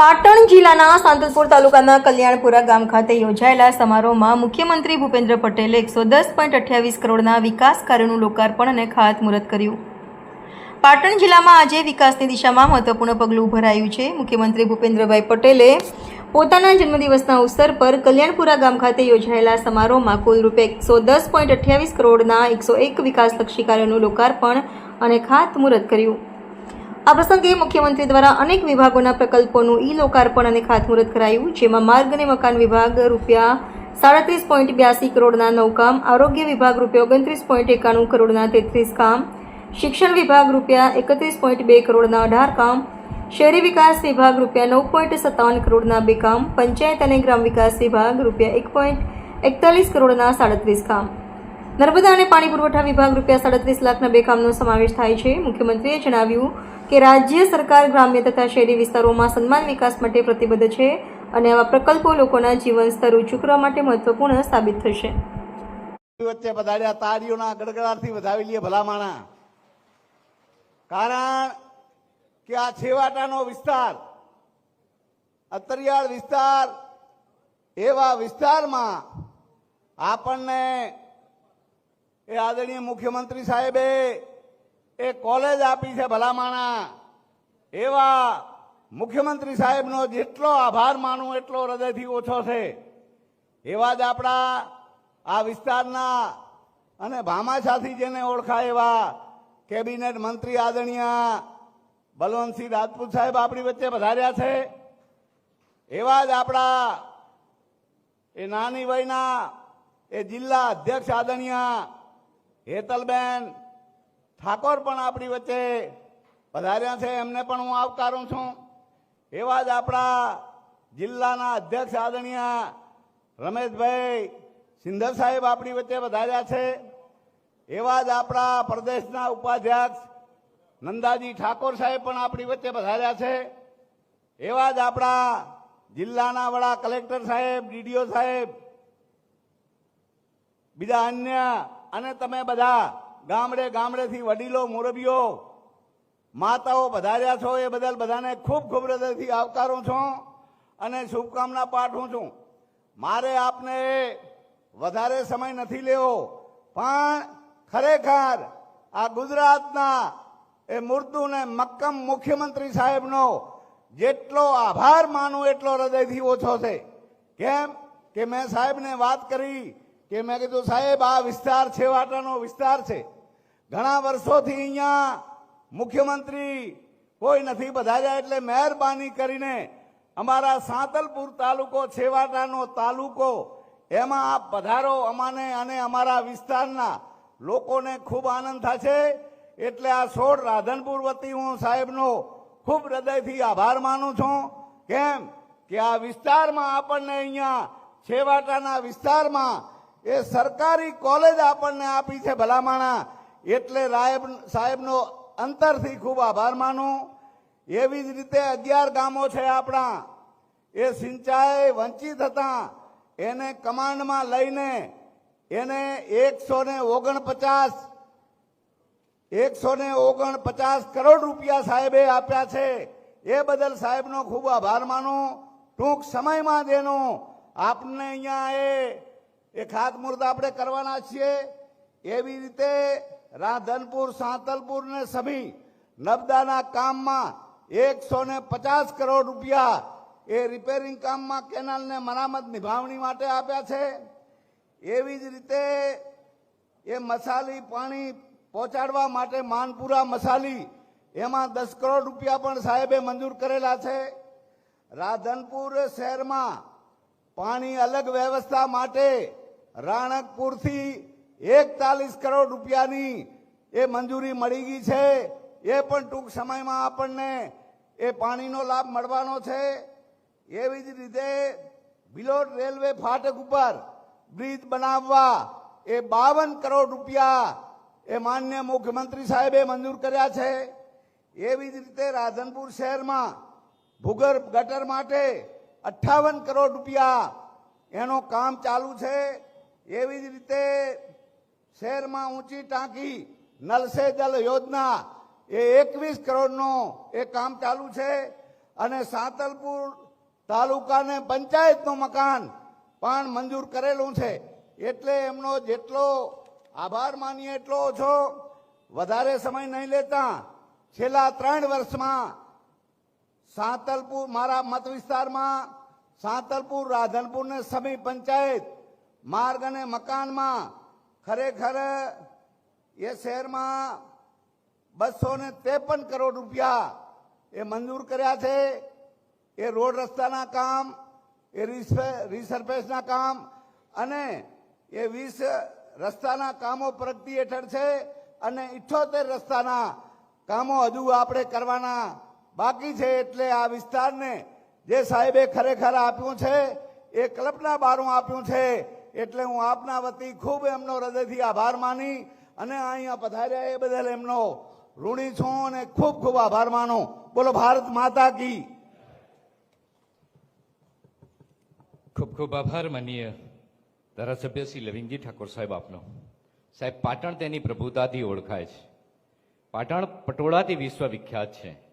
પાટણ જિલ્લાના સાંતલપુર તાલુકાના કલ્યાણપુરા ગામ ખાતે યોજાયેલા સમારોહમાં મુખ્યમંત્રી ભૂપેન્દ્ર પટેલે એકસો દસ પોઈન્ટ અઠ્યાવીસ કરોડના વિકાસ કાર્યોનું લોકાર્પણ અને ખાતમુહૂર્ત કર્યું. પાટણ જિલ્લામાં આજે વિકાસની દિશામાં મહત્વપૂર્ણ પગલું ભરાયું છે. મુખ્યમંત્રી ભૂપેન્દ્રભાઈ પટેલે પોતાના જન્મદિવસના અવસર પર કલ્યાણપુરા ગામ ખાતે યોજાયેલા સમારોહમાં કુલ રૂપે એકસો દસ પોઈન્ટ અઠ્યાવીસ કરોડના એકસો એક વિકાસલક્ષી કાર્યોનું લોકાર્પણ અને ખાતમુહૂર્ત કર્યું. આ પ્રસંગે મુખ્યમંત્રી દ્વારા અનેક વિભાગોના પ્રકલ્પોનું ઈ લોકાર્પણ અને ખાતમુહૂર્ત કરાયું, જેમાં માર્ગ અને મકાન વિભાગ રૂપિયા સાડત્રીસ પોઈન્ટ બ્યાસી કરોડના નવ કામ આરોગ્ય વિભાગ રૂપિયા ઓગણત્રીસ પોઈન્ટ એકાણું કરોડના તેત્રીસ કામ, શિક્ષણ વિભાગ રૂપિયા એકત્રીસ પોઈન્ટ બે કરોડના અઢાર કામ, શહેરી વિકાસ વિભાગ રૂપિયા નવ પોઈન્ટ સત્તાવન કરોડના બે કામ, પંચાયત અને ગ્રામ વિકાસ વિભાગ રૂપિયા એક પોઈન્ટ એકતાલીસ કરોડના સાડત્રીસ કામ. નર્મદા અને પાણી પુરવઠા વિભાગ રૂપિયા સાડત્રીસ લાખના બે કામનો સમાવેશ થાય છે. મુખ્યમંત્રીએ જણાવ્યું કે રાજ્ય સરકાર ગ્રામ્ય તથા શહેરી વિસ્તારોમાં સન્માન વિકાસ માટે પ્રતિબદ્ધ છે અને આવા પ્રકલ્પો લોકોના જીવન સ્તર ઊંચું કરવા માટે મહત્વપૂર્ણ સાબિત થશે. વચ્ચે પધાર્યા તાળીઓના ગડગડાટથી વધાવી લઈએ ભલામાણા. કારણ કે આ છેવાટાનો વિસ્તાર, અતરિયાળ વિસ્તાર, એવા વિસ્તારમાં આપણને એ આદરણીય મુખ્યમંત્રી સાહેબે એ કોલેજ આપી છે ભલામાણા. એવા મુખ્યમંત્રી સાહેબનો જેટલો આભાર માનું, એટલો હૃદયથી ઓછો છે. એવા જ આપણા આ વિસ્તારના અને ભામાશાથી જેને ઓળખાય એવા કેબિનેટ મંત્રી આદરણીય બલવંતસિંહ રાજપૂત સાહેબ આપણી વચ્ચે વધાર્યા છે. એવા જ આપણા એ નાની વયના એ જિલ્લા અધ્યક્ષ આદરણીય હેતલબેન, ઠાકોર પણ આપણી વચ્ચે પધાર્યા છે, એમને પણ હું આવકારું છું. એવા જ આપણા જિલ્લાના અધ્યક્ષ આદરણીય રમેશભાઈ સિંધર સાહેબ આપણી વચ્ચે વધાર્યા છે. એવા જ આપણા પ્રદેશના ઉપાધ્યક્ષ નંદાજી ઠાકોર સાહેબ પણ આપણી વચ્ચે વધાર્યા છે. એવા જ આપણા જિલ્લાના વડા કલેક્ટર સાહેબ, ડીડીઓ સાહેબ, બીજા અન્ય અને તમે બધા ગામડે ગામડેથી વડીલો, મુરબીઓ, માતાઓ વધાર્યા છો, એ બદલ બધાને ખૂબ ખૂબ હૃદયથી આવકારું છું અને શુભકામના પાઠવું છું. મારે આપને વધારે સમય નથી લેવો, પણ ખરેખર આ ગુજરાતના એ મૃદુ ને મક્કમ મુખ્યમંત્રી સાહેબનો જેટલો આભાર માનું એટલો હૃદયથી ઓછો છે. કેમ? કે મેં સાહેબને વાત કરી કે મેં કીધું, સાહેબ, આ વિસ્તાર છેવાટાનો વિસ્તાર છે. ઘણા વર્ષોથી અહીંયા મુખ્યમંત્રી કોઈ નથી પધાર્યા એટલે મહેરબાની કરીને અમારા સાંતલપુર તાલુકો છેવાટાનો તાલુકો, એમાં આપ પધારો અમાને અને અમારા વિસ્તારના લોકોને ખૂબ આનંદ થશે. એટલે આ સોળ રાધનપુર વતી હું સાહેબનો ખૂબ હૃદયથી આભાર માનું છું. કેમ? કે આ વિસ્તારમાં આપણને અહીંયા છેવાટાના વિસ્તારમાં એ સરકારી કોલેજ આપણને આપી છે ભલામાણા. એટલે રાયબ સાહેબનો અંતરથી ખૂબ આભાર માનું. એવી જ રીતે અગિયાર ગામો છે આપણા. એ સિંચાઈ વંચિત હતા. એને કમાન્ડમાં લઈને એને એકસો ને ઓગણપચાસ એકસો ને ઓગણપચાસ કરોડ રૂપિયા સાહેબે આપ્યા છે. એ બદલ સાહેબનો ખૂબ આભાર માનું. ટૂંક સમયમાં જ એનું આપને અહીંયા એ એ ખાતમુહૂર્ત આપણે કરવાના છીએ. એવી રીતે રાધનપુર, સાંતલપુર ને સમી નબદાના કામમાં એકસો ને પચાસ કરોડ રૂપિયા એ રિપેરિંગ કામમાં કેનાલને મરામત નિભાવણી માટે આપ્યા છે. એવી જ રીતે એ મસાલી પાણી પહોંચાડવા માટે માનપુરા મસાલી એમાં દસ કરોડ રૂપિયા પણ સાહેબે મંજૂર કરેલા છે. રાધનપુર શહેરમાં પાણી અલગ વ્યવસ્થા માટે રાણકપુરથી એકતાલીસ કરોડ રૂપિયાની એ મંજૂરી મળી ગઈ છે. એ પણ ટૂંક સમયમાં આપણને એ પાણીનો લાભ મળવાનો છે. એવી જ રીતે બિલોડ રેલવે ફાટક ઉપર બ્રિજ બનાવવા એ બાવન કરોડ રૂપિયા એ માન્ય મુખ્યમંત્રી સાહેબે મંજૂર કર્યા છે. એવી જ રીતે રાધનપુર શહેરમાં ભૂગર્ભ ગટર માટે અઠ્ઠાવન કરોડ રૂપિયા એનું કામ ચાલુ છે. એવી જ રીતે શહેરમાં ઊંચી ટાંકી નલ જલ યોજના, એ એકવીસ કરોડનો એ કામ ચાલુ છે. અને સાંતલપુર તાલુકાને પંચાયતનું મકાન પણ મંજૂર કરેલું છે. એટલે એમનો જેટલો આભાર માનીએ એટલો ઓછો વધારે સમય નહીં લેતા છેલ્લા ત્રણ વર્ષમાં સાંતલપુર, મારા મત વિસ્તારમાં સાંતલપુર, રાધનપુરને સમી પંચાયત માર્ગ અને મકાનમાં ખરેખર એ શહેરમાં બસો ને કરોડ રૂપિયા એ મંજૂર કર્યા છે. એ રોડ રસ્તાના કામ, એ રિસર્ફેસના કામ અને એ વીસ રસ્તાના કામો પ્રગતિ હેઠળ છે અને ઇઠ્ઠોતેર રસ્તાના કામો હજુ આપણે કરવાના બાકી છે એટલે આ વિસ્તારને જે સાહેબે ખરેખર આપ્યું છે, એ કલ્પના બારું આપ્યું છે એટલે હું આપના વતી ખૂબ એમનો હૃદયથી આભાર માની અને અહીંયા પધાર્યા એ બદલ એમનો ઋણી છું અને ખૂબ ખૂબ આભાર માનો. બોલો, ભારત માતા કી. ખૂબ ખૂબ આભાર માનીય ધારાસભ્ય શ્રી લવિંગજી ઠાકોર સાહેબ આપનો. સાહેબ, પાટણ તેની પ્રભુતાથી ઓળખાય છે. પાટણ પટોળાથી વિશ્વ વિખ્યાત છે.